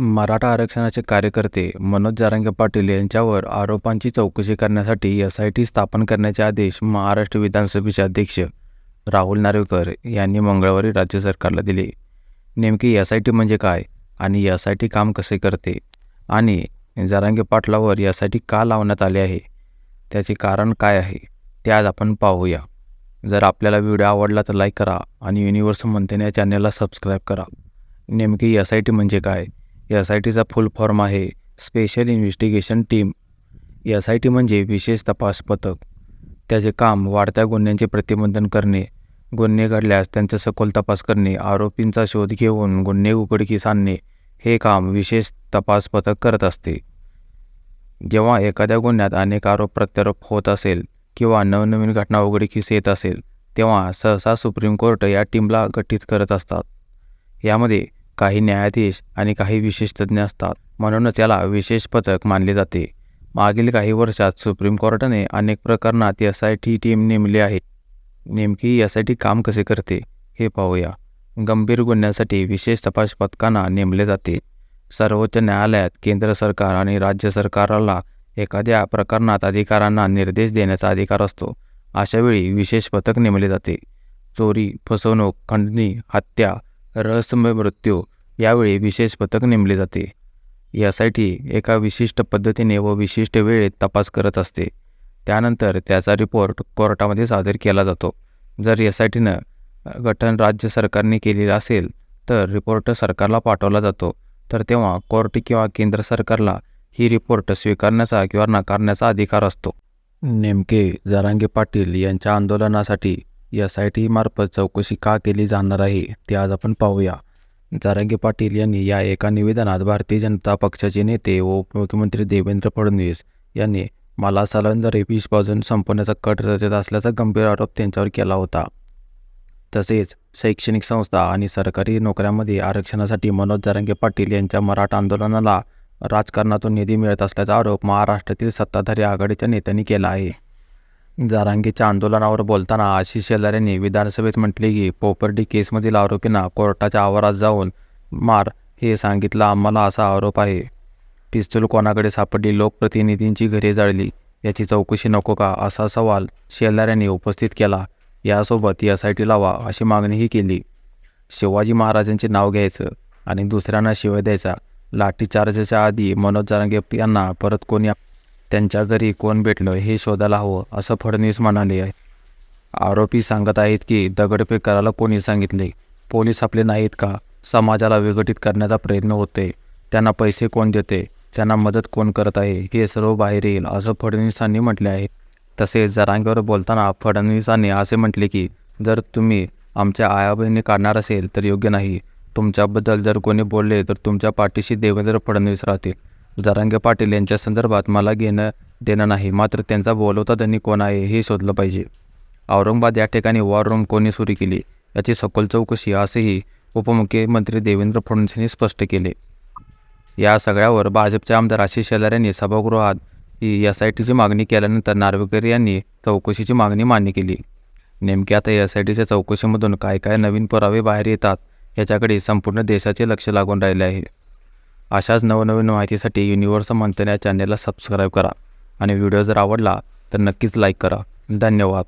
मराठा आरक्षणाचे कार्यकर्ते मनोज जरांगे पाटील यांच्यावर आरोपांची चौकशी करण्यासाठी एस आय टी स्थापन करण्याचे आदेश महाराष्ट्र विधानसभेचे अध्यक्ष राहुल नार्वेकर यांनी मंगळवारी राज्य सरकारला दिले. नेमकी एस आय टी म्हणजे काय आणि एस आय टी काम कसे करते आणि जारांगे पाटलावर एस आय टी का लावण्यात आले आहे? त्याचे कारण काय आहे? ते आज आपण पाहूया. जर आपल्याला व्हिडिओ आवडला तर लाईक करा आणि युनिव्हर्स मंथन या चॅनलला सबस्क्राईब करा. नेमकी एस आय टी म्हणजे काय? एस आय टीचा फुल फॉर्म आहे special investigation team. S I T म्हणजे विशेष तपास पथक. त्याचे काम वाढत्या गुन्ह्यांचे प्रतिबंधन करणे गुन्हे घडल्यास त्यांचा सखोल तपास करणे आरोपींचा शोध घेऊन गुन्हे उघडकीस आणणे हे काम विशेष तपास पथक करत असते. जेव्हा एखाद्या गुन्ह्यात अनेक आरोप प्रत्यारोप होत असेल किंवा नवनवीन घटना उघडकीस येत असेल तेव्हा सहसा सुप्रीम कोर्ट या टीमला गठीत करत असतात. यामध्ये काही न्यायाधीश आणि काही विशेष तज्ज्ञ असतात. म्हणूनच याला विशेष पथक मानले जाते. मागील काही वर्षात सुप्रीम कोर्टाने अनेक प्रकरणात एस आय टी टीम नेमली आहे. नेमकी एस आय टी काम कसे करते हे पाहूया. गंभीर गुन्ह्यासाठी विशेष तपास पथकांना नेमले जाते. सर्वोच्च न्यायालयात केंद्र सरकार आणि राज्य सरकारला एखाद्या प्रकरणात अधिकाऱ्यांना निर्देश देण्याचा अधिकार असतो. अशावेळी विशेष पथक नेमले जाते. चोरी फसवणूक खंडणी हत्या रहस्यमय मृत्यू यावेळी विशेष पथक नेमले जाते. यासाठी एका विशिष्ट पद्धतीने व विशिष्ट वेळेत तपास करत असते. त्यानंतर त्याचा रिपोर्ट कोर्टामध्ये सादर केला जातो. जर एस आय टीनं गठन राज्य सरकारने केलेलं असेल तर रिपोर्ट सरकारला पाठवला जातो. तर तेव्हा कोर्ट किंवा केंद्र सरकारला ही रिपोर्ट स्वीकारण्याचा किंवा नाकारण्याचा अधिकार असतो. नेमके जारांगे पाटील यांच्या आंदोलनासाठी एस आय टीमार्फत चौकशी का केली जाणार आहे ते आज आपण पाहूया. जारंगी पाटील यांनी या एका निवेदनात भारतीय जनता पक्षाचे नेते व उपमुख्यमंत्री देवेंद्र फडणवीस यांनी मला सलंदर विष बाजून संपवण्याचा कट रचत असल्याचा गंभीर आरोप त्यांच्यावर केला होता. तसेच शैक्षणिक संस्था आणि सरकारी नोकऱ्यांमध्ये आरक्षणासाठी मनोज जारंगे पाटील यांच्या मराठा आंदोलनाला राजकारणातून निधी मिळत असल्याचा आरोप महाराष्ट्रातील सत्ताधारी आघाडीच्या नेत्यांनी केला आहे. जारांगीच्या आंदोलनावर बोलताना आशिष शेलार यांनी विधानसभेत म्हटले की पोपर्डी केसमधील आरोपींना कोर्टाच्या आवारात जाऊन मार हे सांगितलं आम्हाला असा आरोप आहे. पिस्तूल कोणाकडे सापडली लोकप्रतिनिधींची घरे जाळली याची चौकशी नको का असा सवाल शेलार यांनी उपस्थित केला. यासोबत एस आय टी लावा अशी मागणीही केली. शिवाजी महाराजांचे नाव घ्यायचं आणि दुसऱ्यांना शिवाय द्यायचा. लाठीचार्जच्या आधी मनोज जारंगे यांना परत कोणी त्यांच्या घरी कोण भेटलं हे शोधायला हवं असं फडणवीस म्हणाले. आहे आरोपी सांगत आहेत की दगडफेक करायला कोणी सांगितले? पोलीस आपले नाहीत का? समाजाला विघटित करण्याचा प्रयत्न होते त्यांना पैसे कोण देते? त्यांना मदत कोण करत आहे? हे सर्व बाहेर येईल असं फडणवीसांनी म्हटले आहे. तसेच जरांगेवर बोलताना फडणवीसांनी असे म्हटले की जर तुम्ही आमच्या आया बहिणी काढणार असेल तर योग्य नाही. तुमच्याबद्दल जर कोणी बोलले तर तुमच्या पाठीशी देवेंद्र फडणवीस राहतील. जरांगे पाटील यांच्या संदर्भात मला घेणं देणं नाही मात्र त्यांचा बोलवता त्यांनी कोण आहे हे शोधलं पाहिजे. औरंगाबाद या ठिकाणी वॉर रूम कोणी सुरू केली? याची सखोल चौकशी असेही उपमुख्यमंत्री देवेंद्र फडणवीस यांनी स्पष्ट केले. या सगळ्यावर भाजपचे आमदार आशिष शेलार यांनी सभागृहात ही एस आय टीची मागणी केल्यानंतर नार्वेकर यांनी चौकशीची मागणी मान्य केली. नेमके आता एस आय टीच्या चौकशीमधून काय काय नवीन पुरावे बाहेर येतात याच्याकडे संपूर्ण देशाचे लक्ष लागून राहिले आहे. अशाच नवनवीन माहितीसाठी युनिवर्स मंथन या चॅनेलला सबस्क्राईब करा. आणि व्हिडिओ जर आवडला तर नक्कीच लाईक करा. धन्यवाद.